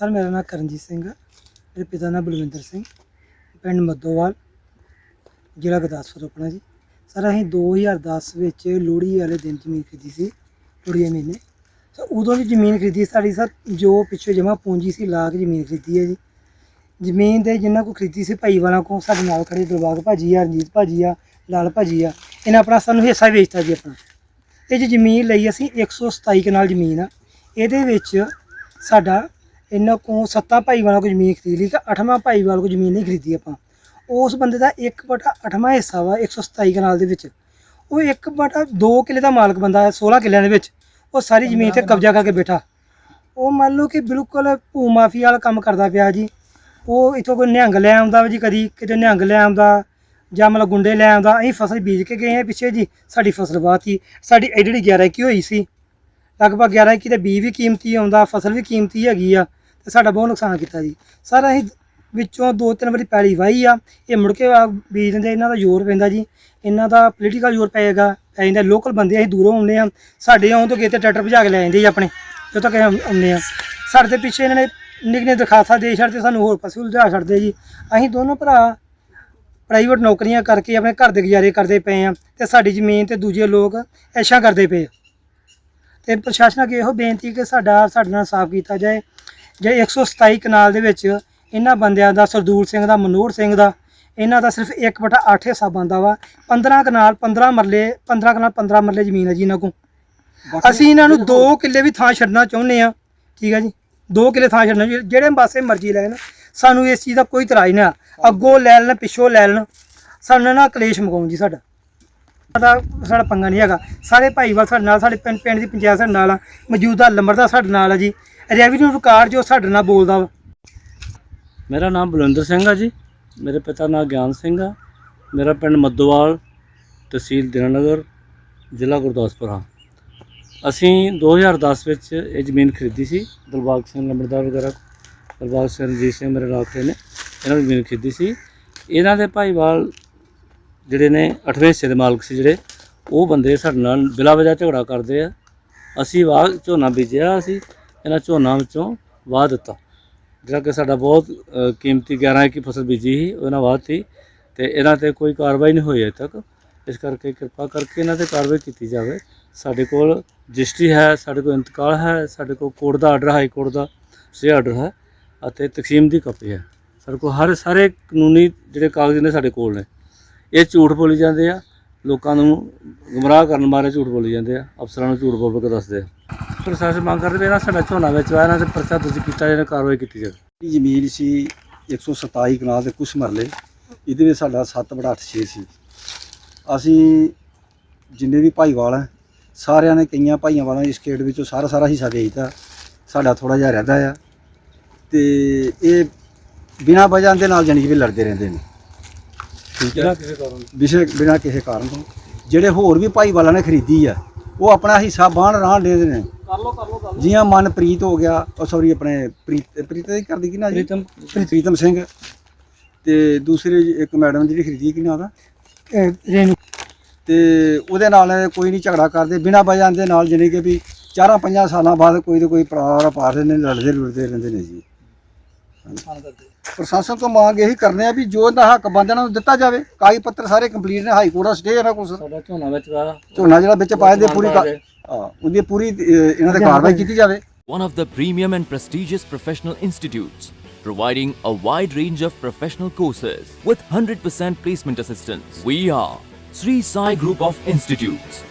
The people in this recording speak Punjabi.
ਸਰ, ਮੇਰਾ ਨਾਮ ਕਰਨਜੀਤ ਸਿੰਘ ਹੈ ਮੇਰੇ ਪਿਤਾ ਦਾ ਨਾਮ ਬਲਵਿੰਦਰ ਸਿੰਘ। ਪਿੰਡ ਮੱਦੋਵਾਲ ਜ਼ਿਲ੍ਹਾ ਗੁਰਦਾਸਪੁਰ ਆਪਣਾ ਜੀ। ਸਰ, ਅਸੀਂ 2010 ਵਿੱਚ ਲੋਹੜੀ ਵਾਲੇ ਦਿਨ ਜ਼ਮੀਨ ਖਰੀਦੀ ਸੀ, ਲੋਹੜੀ ਦੇ ਮਹੀਨੇ। ਸਰ, ਉਦੋਂ ਵੀ ਜ਼ਮੀਨ ਖਰੀਦੀ ਸਾਡੀ ਸਰ, ਜੋ ਪਿੱਛੇ ਜਮਾ ਪੂੰਜੀ ਸੀ ਲਾ ਕੇ ਜ਼ਮੀਨ ਖਰੀਦੀ ਹੈ ਜੀ। ਜ਼ਮੀਨ ਦੇ ਜਿੰਨਾ ਕੋ ਖਰੀਦੀ ਸੀ, ਭਾਈ ਵਾਲਾ ਕੋ ਸਾਡੇ ਨਾਲ ਖੜੇ ਦਿਲਬਾਗ ਭਾਜੀ ਆ, ਰਣਜੀਤ ਭਾਜੀ ਆ, ਲਾਲ ਭਾਜੀ ਆ, ਇਹਨਾਂ ਆਪਣਾ ਸਾਨੂੰ ਹਿੱਸਾ ਵੇਚਤਾ ਜੀ ਆਪਣਾ। ਇਹ ਜੀ ਜ਼ਮੀਨ ਲਈ ਅਸੀਂ 127 ਕਨਾਲ ਜ਼ਮੀਨ ਆ। ਇਹਦੇ ਵਿੱਚ ਸਾਡਾ ਇਹਨਾਂ ਕੋ ਸੱਤਾ ਭਾਈ ਵਾਲਾ ਕੋ ਜ਼ਮੀਨ ਖਰੀਦ ਲਈ ਤਾਂ ਅੱਠਵਾਂ ਭਾਈ ਵਾਲਾ ਕੋ ਜ਼ਮੀਨ ਨਹੀਂ ਖਰੀਦੀ ਆਪਾਂ। ਉਸ ਬੰਦੇ ਦਾ 1 ਬਟਾ ਅੱਠਵਾਂ ਹਿੱਸਾ ਵਾ 127 ਕਨਾਲ ਦੇ ਵਿੱਚ। ਉਹ 1 ਬਟਾ 2 ਕਿੱਲੇ ਦਾ ਮਾਲਕ ਬੰਦਾ ਹੈ 16 ਕਿੱਲਿਆਂ ਦੇ ਵਿੱਚ। ਉਹ ਸਾਰੀ ਜ਼ਮੀਨ ਤੇ ਕਬਜ਼ਾ ਕਰਕੇ ਬੈਠਾ। ਉਹ ਮੰਨ ਲਓ ਕਿ ਬਿਲਕੁਲ ਭੂ ਮਾਫੀ ਵਾਲਾ ਕੰਮ ਕਰਦਾ ਪਿਆ ਜੀ। ਉਹ ਇਥੋਂ ਕੋਈ ਨਿਹੰਗ ਲੈ ਆਉਂਦਾ ਵਾ ਜੀ ਕਦੀ ਕਿਤੇ ਨਿਹੰਗ ਲੈ ਆਉਂਦਾ ਜਾਂ ਮਤਲਬ ਗੁੰਡੇ ਲੈ ਆਉਂਦਾ। ਅਸੀਂ ਫਸਲ ਬੀਜ ਕੇ ਗਏ ਆ ਪਿੱਛੇ ਜੀ ਸਾਡੀ ਫਸਲ ਵਾਤੀ ਸਾਡੀ ਜਿਹੜੀ 11 ਕੀ ਹੋਈ ਸੀ। ਲਗਭਗ 11 ਕੀ ਤੇ ਬੀਜ ਵੀ ਕੀਮਤੀ ਆਉਂਦਾ ਫਸਲ ਵੀ ਕੀਮਤੀ ਹੈਗੀ ਆ। ਤੇ ਸਾਡਾ ਬਹੁਤ ਨੁਕਸਾਨ ਕੀਤਾ ਜੀ। ਸਰ ਅਸੀਂ ਵਿੱਚੋਂ ਦੋ ਤਿੰਨ ਵਾਰੀ ਪੈਲੀ ਵਾਹੀ ਆ। ਇਹ ਮੁੜ ਕੇ ਬੀਜ ਦਿੰਦੇ ਇਹਨਾਂ ਦਾ ਜ਼ੋਰ ਪੈਂਦਾ ਜੀ। ਇਹਨਾਂ ਦਾ ਪੋਲੀਟੀਕਲ ਜ਼ੋਰ ਪਏਗਾ ਪੈ ਜਾਂਦਾ ਲੋਕਲ ਬੰਦੇ ਅਸੀਂ ਦੂਰੋਂ ਆਉਂਦੇ ਆ ਸਾਡੇ ਆਉਣ ਤੋਂ ਕਿਤੇ ਟਰੈਕਟਰ ਭਜਾ ਕੇ ਲੈ ਜਾਂਦੇ ਜੀ ਆਪਣੇ, ਜੋ ਤੱਕ ਆਉਂਦੇ ਆ ਸਾਡੇ ਦੇ ਪਿੱਛੇ ਇਹਨਾਂ ਨੇ ਨਿਕਨੇ ਦਰਖਾਸਤਾਂ ਦੇ ਛੱਡਦੇ ਸਾਨੂੰ ਹੋਰ ਪਾਸੇ ਉਲਝਾ ਛੱਡਦੇ ਜੀ। ਅਸੀਂ ਦੋਨੋਂ ਭਰਾ ਪ੍ਰਾਈਵੇਟ ਨੌਕਰੀਆਂ ਕਰਕੇ ਆਪਣੇ ਘਰ ਦੇ ਗੁਜ਼ਾਰੇ ਕਰਦੇ ਪਏ ਆ ਤੇ ਸਾਡੀ ਜ਼ਮੀਨ ਤੇ ਦੂਜੇ ਲੋਕ ਐਸ਼ਾ ਕਰਦੇ ਪਏ ਆ। ਤੇ ਪ੍ਰਸ਼ਾਸਨ ਅੱਗੇ ਇਹੋ ਬੇਨਤੀ ਕਿ ਸਾਡਾ, ਸਾਡੇ ਨਾਲ ਸਾਫ਼ ਕੀਤਾ ਜਾਏ। ਜੇ 127 ਕਨਾਲ ਦੇ ਵਿੱਚ ਇਹਨਾਂ ਬੰਦਿਆਂ ਦਾ ਸਰਦੂਲ ਸਿੰਘ ਦਾ ਮਨੂਰ ਸਿੰਘ ਦਾ ਇਹਨਾਂ ਦਾ ਸਿਰਫ 1 ਬਟਾ 8 ਹਿੱਸਾ ਬੰਦਾ ਵਾ। 15 ਕਨਾਲ 15 ਮਰਲੇ 15 ਕਨਾਲ 15 ਮਰਲੇ ਜ਼ਮੀਨ ਹੈ ਜੀ ਇਹਨਾਂ ਕੋਲ। ਅਸੀਂ ਇਹਨਾਂ ਨੂੰ 2 ਕਿੱਲੇ ਵੀ ਥਾਂ ਛੱਡਣਾ ਚਾਹੁੰਦੇ ਆ ਠੀਕ ਹੈ ਜੀ? 2 ਕਿੱਲੇ ਥਾਂ ਛੱਡਣਾ ਜਿਹੜੇ ਪਾਸੇ ਮਰਜ਼ੀ ਲੈਣ। ਸਾਨੂੰ ਇਸ ਚੀਜ਼ ਦਾ ਕੋਈ ਇਤਰਾਜ਼ ਨਾ ਅੱਗੋਂ ਲੈ ਲੈਣ ਪਿੱਛੋਂ ਲੈ ਲੈਣ। ਸਾਨੂੰ ਨਾ ਕਲੇਸ਼ ਮਕਾਉਣ ਜੀ ਸਾਡਾ। ਸਾਡਾ ਸਾਡਾ ਪੰਗਾ ਨਹੀਂ ਹੈਗਾ। ਸਾਰੇ ਭਾਈਵਾਲ ਸਾਡੇ ਨਾਲ ਸਾਡੇ ਪਿੰਡ ਪਿੰਡ ਦੀ ਪੰਚਾਇਤ ਸਾਡੇ ਨਾਲ ਆ। ਮੌਜੂਦਾ ਲੰਬੜਦਾ ਸਾਡੇ ਨਾਲ ਆ ਜੀ। ਰੈਵਨਿਊ ਰਿਕਾਰਡ ਜੋ ਸਾਡੇ ਨਾਲ ਬੋਲਦਾ ਵਾ। ਮੇਰਾ ਨਾਮ ਬਲਵਿੰਦਰ ਸਿੰਘ ਆ ਜੀ। ਮੇਰੇ ਪਿਤਾ ਨਾਮ ਗਿਆਨ ਸਿੰਘ ਆ। ਮੇਰਾ ਪਿੰਡ ਮੱਦੋਵਾਲ ਤਹਿਸੀਲ ਦਿਨਾਨਗਰ, ਜ਼ਿਲ੍ਹਾ ਗੁਰਦਾਸਪੁਰ ਆ ਅਸੀਂ 2010 ਵਿੱਚ ਇਹ ਜ਼ਮੀਨ ਖਰੀਦੀ ਸੀ, ਦਿਲਬਾਗ ਸਿੰਘ ਲੰਬੜਦਾਰ ਵਗੈਰਾ ਦਿਲਬਾਗ ਸਿੰਘ ਰਣਜੀਤ ਸਿੰਘ ਮੇਰੇ ਨਾਲ ਨੇ, ਇਹਨਾਂ ਨੇ ਜ਼ਮੀਨ ਖਰੀਦੀ ਸੀ। ਇਹਨਾਂ ਦੇ ਭਾਈਵਾਲ ਜਿਹੜੇ ਨੇ 8ਵੇਂ ਹਿੱਸੇ ਦੇ ਮਾਲਕ ਸੀ ਜਿਹੜੇ, ਉਹ ਬੰਦੇ ਸਾਡੇ ਨਾਲ ਬਿਲਾ ਵਜਾ ਝਗੜਾ ਕਰਦੇ ਆ। ਅਸੀਂ ਵਾਹ ਝੋਨਾ ਬੀਜਿਆ ਅਸੀਂ ਇਹਨਾਂ ਝੋਨਾ ਵਿੱਚੋਂ ਵਾਹ ਦਿੱਤਾ। ਜਿਹੜਾ ਕਿ ਸਾਡਾ ਬਹੁਤ ਕੀਮਤੀ 11 ਏਕੜ ਫਸਲ ਬੀਜੀ ਸੀ ਉਹਨਾਂ ਵਾਹਤੀ ਤੇ ਇਹਨਾਂ ਤੇ ਕੋਈ ਕਾਰਵਾਈ ਨਹੀਂ ਹੋਈ ਅਜੇ ਤੱਕ। ਇਸ ਕਰਕੇ ਕਿਰਪਾ ਕਰਕੇ ਇਹਨਾਂ ਤੇ ਕਾਰਵਾਈ ਕੀਤੀ ਜਾਵੇ। ਸਾਡੇ ਕੋਲ ਰਜਿਸਟਰੀ ਹੈ, ਸਾਡੇ ਕੋਲ ਇੰਤਕਾਲ ਹੈ, ਸਾਡੇ ਕੋਲ ਕੋਰਟ ਦਾ ਆਰਡਰ ਹਾਈ ਕੋਰਟ ਦਾ ਸੇ ਆਰਡਰ ਹੈ ਅਤੇ ਤਕਸੀਮ ਦੀ ਕਾਪੀ ਹੈ। ਸਾਡੇ ਕੋਲ ਹਰ, ਸਾਰੇ ਕਾਨੂੰਨੀ ਜਿਹੜੇ ਕਾਗਜ਼ ਨੇ ਸਾਡੇ ਕੋਲ ਨੇ। ਇਹ ਝੂਠ ਬੋਲੀ ਜਾਂਦੇ ਆ। ਲੋਕਾਂ ਨੂੰ ਗੁੰਮਰਾਹ ਕਰਨ ਬਾਰੇ ਝੂਠ ਬੋਲੀ ਜਾਂਦੇ ਆ। ਅਫਸਰਾਂ ਨੂੰ ਝੂਠ ਬੋਲ ਕੇ ਦੱਸਦੇ ਆ। ਪ੍ਰਸ਼ਾਸਨ ਮੰਗ ਕਰਦੇ ਵੀ ਇਹਨਾਂ ਸਾਡਾ ਝੋਨਾ ਵਿੱਚ ਆਇਆ ਇਹਨਾਂ ਤੇ ਪਰਚਾ ਦਰਜ ਕੀਤਾ ਜਾਵੇ ਕਾਰਵਾਈ ਕੀਤੀ ਜਾਵੇ। ਇਹ ਜ਼ਮੀਨ ਸੀ 127 ਕਨਾਲ ਦੇ ਕੁਛ ਮਰਲੇ। ਇਹਦੇ ਵਿੱਚ ਸਾਡਾ 7 ਬੜਾ 6 ਸੀ। ਅਸੀਂ ਜਿੰਨੇ ਵੀ ਭਾਈਵਾਲ ਆ ਸਾਰਿਆਂ ਨੇ ਕਈਆਂ ਭਾਈਆਂ ਵਾਲਾਂ ਇਸ ਖੇਡ ਵਿੱਚੋਂ ਸਾਰਾ ਸਾਰਾ ਹਿੱਸਾ ਦੇ ਦਿੱਤਾ। ਸਾਡਾ ਥੋੜਾ ਜਿਹਾ ਰਹਿੰਦਾ ਆ। ਤੇ ਇਹ ਬਿਨਾਂ ਵਜ੍ਹਾ ਦੇ ਨਾਲ ਜਾਣੀ ਕਿ ਵੀ ਲੜਦੇ ਰਹਿੰਦੇ ਨੇ। ਠੀਕ ਹੈ ਕਿਸੇ ਕਾਰਨ ਵਿਸ਼ੇ ਬਿਨਾਂ ਕਿਸੇ ਕਾਰਨ ਤੋਂ। ਜਿਹੜੇ ਹੋਰ ਵੀ ਭਾਈਵਾਲਾਂ ਨੇ ਖਰੀਦੀ ਆ ਉਹ ਆਪਣਾ ਹਿੱਸਾ ਬਾਹਣ ਰਾਹ ਦੇ ਨੇ। ਕਰ ਲੋ ਕਰ ਲੋ ਕਰ ਜੀਆਂ ਮਨਪ੍ਰੀਤ ਹੋ ਗਿਆ ਉਹ ਸੌਰੀ ਆਪਣੇ ਪ੍ਰੀਤ ਪ੍ਰੀਤ ਦੀ ਕਰਦੀ ਕੀ ਨਾ ਜੀ? ਪ੍ਰੀਤਮ। ਪ੍ਰੀਤਮ ਸਿੰਘ। ਤੇ ਦੂਸਰੇ ਇੱਕ ਮੈਡਮ ਜਿਹੜੀ ਖਰੀਦੀ ਕੀ ਨਾਂ ਤੇ ਉਹਦੇ ਨਾਲ ਕੋਈ ਨਹੀਂ ਝਗੜਾ ਕਰਦੇ ਬਿਨਾਂ ਵਜ੍ਹਾ ਦੇ ਨਾਲ ਜਾਣੀ ਕਿ ਵੀ ਚਾਰਾਂ ਪੰਜਾਂ ਸਾਲਾਂ ਬਾਅਦ ਕੋਈ ਤੇ ਕੋਈ ਪਰਾਰ ਪਾਰਦੇ ਨੇ ਲੜਦੇ ਲੁੜਦੇ ਰਹਿੰਦੇ ਨੇ ਜੀ। ਪ੍ਰਸ਼ਾਸਨ ਤੋਂ ਮੰਗ ਇਹੀ ਕਰਨੇ ਆ ਵੀ ਜੋ ਇਹਦਾ ਹੱਕ ਬੰਦਿਆਂ ਨੂੰ ਦਿੱਤਾ ਜਾਵੇ ਕਾਗਜ਼ ਪੱਤਰ ਸਾਰੇ ਕੰਪਲੀਟ ਨੇ ਹਾਈ ਕੋਰਟ ਦਾ ਸਟੇ ਇਹਨਾਂ ਕੋਲ ਸਾਡਾ ਝੋਨਾ ਵਿੱਚ ਆਇਆ ਝੋਨਾ ਜਿਹੜਾ ਵਿੱਚ ਪਾਏ ਦੇ ਪੂਰੀ ਕਾ- ਹਾਂ ਉਹਦੀ ਪੂਰੀ ਅਹ, ਇਹਨਾਂ ਤੇ ਕਾਰਵਾਈ ਕੀਤੀ ਜਾਵੇ one of the premium and prestigious professional institutes, providing a wide range of professional courses with 100% placement assistance. We are Sri Sai Group of Institutes.